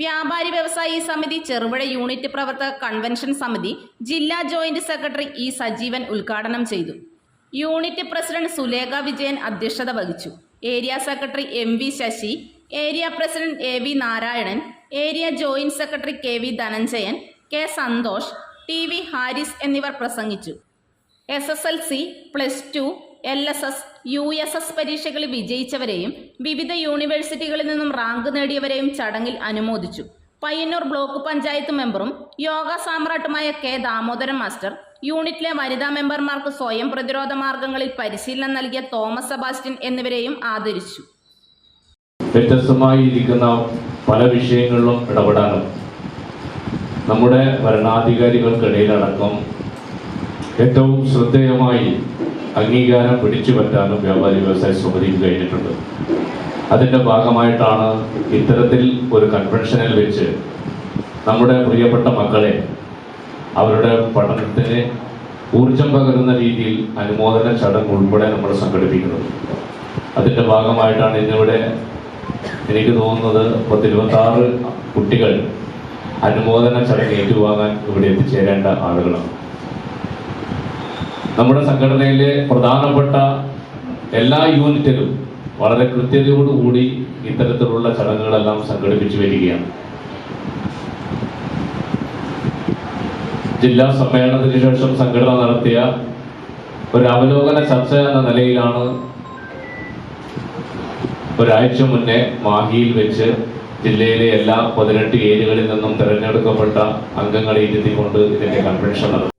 വ്യാപാരി വ്യവസായി സമിതി ചെറുപുഴ യൂണിറ്റ് പ്രവർത്തക കൺവെൻഷൻ സമിതി ജില്ലാ ജോയിന്റ് സെക്രട്ടറി ഇ സജീവൻ ഉദ്ഘാടനം ചെയ്തു. യൂണിറ്റ് പ്രസിഡന്റ് സുലേഖ വിജയൻ അധ്യക്ഷത വഹിച്ചു. Area secretary M V Sasi area president A V Narayanan area joint secretary K V Dhananjayan K Santhosh T V Haris എന്നിവർ പ്രസംഗിച്ചു. S S L C plus two L S S U S S പരീക്ഷകളിൽ വിജയിച്ചവരെയും വിവിധ യൂണിവേഴ്സിറ്റികളിൽ നിന്നും rank നേടിയവരെയും ചടങ്ങിൽ അനുമോദിച്ചു. Payyanur block panchayat മെമ്പറും യോഗ സാമ്രാട്ടുമായ കെ ദാമോദരൻ മാസ്റ്റർ യൂണിറ്റിലെ വനിതാ മെമ്പർമാർക്ക് സ്വയം പ്രതിരോധ മാർഗങ്ങളിൽ പരിശീലനം നൽകിയ തോമസ് സെബാസ്റ്റ്യൻ എന്നിവരെയും ആദരിച്ചു. വ്യത്യസ്തമായി ഇരിക്കുന്ന പല വിഷയങ്ങളിലും ഇടപെടാനും നമ്മുടെ ഭരണാധികാരികൾക്കിടയിലടക്കം ഏറ്റവും ശ്രദ്ധേയമായി അംഗീകാരം പിടിച്ചു പറ്റാനും വ്യാപാരി വ്യവസായ സമിതിക്ക് കഴിഞ്ഞിട്ടുണ്ട്. അതിന്റെ ഭാഗമായിട്ടാണ് ഇത്തരത്തിൽ ഒരു കൺവെൻഷനിൽ വെച്ച് നമ്മുടെ പ്രിയപ്പെട്ട മക്കളെ അവരുടെ പഠനത്തിന് ഊർജം പകരുന്ന രീതിയിൽ അനുമോദന ചടങ്ങ് ഉൾപ്പെടെ നമ്മൾ സംഘടിപ്പിക്കുന്നത്. അതിന്റെ ഭാഗമായിട്ടാണ് ഇന്നിവിടെ എനിക്ക് തോന്നുന്നത് പത്തിരുപത്തി ആറ് കുട്ടികൾ അനുമോദന ചടങ്ങ് ഏറ്റുവാങ്ങാൻ ഇവിടെ എത്തിച്ചേരേണ്ട ആളുകളാണ്. നമ്മുടെ സംഘടനയിലെ പ്രധാനപ്പെട്ട എല്ലാ യൂണിറ്റിലും വളരെ കൃത്യതയോടുകൂടി ഇത്തരത്തിലുള്ള ചടങ്ങുകളെല്ലാം സംഘടിപ്പിച്ചു വരികയാണ്. ജില്ലാ സമ്മേളനത്തിന് ശേഷം സംഘടന നടത്തിയ ഒരു അവലോകന ചർച്ച എന്ന നിലയിലാണ് ഒരാഴ്ച മുന്നേ മാഹിയിൽ വെച്ച് ജില്ലയിലെ എല്ലാ പതിനെട്ട് ഏരിയകളിൽ നിന്നും തിരഞ്ഞെടുക്കപ്പെട്ട അംഗങ്ങളെ ഇരുത്തിക്കൊണ്ട് ഇതിന്റെ കൺവെൻഷൻ നടത്തി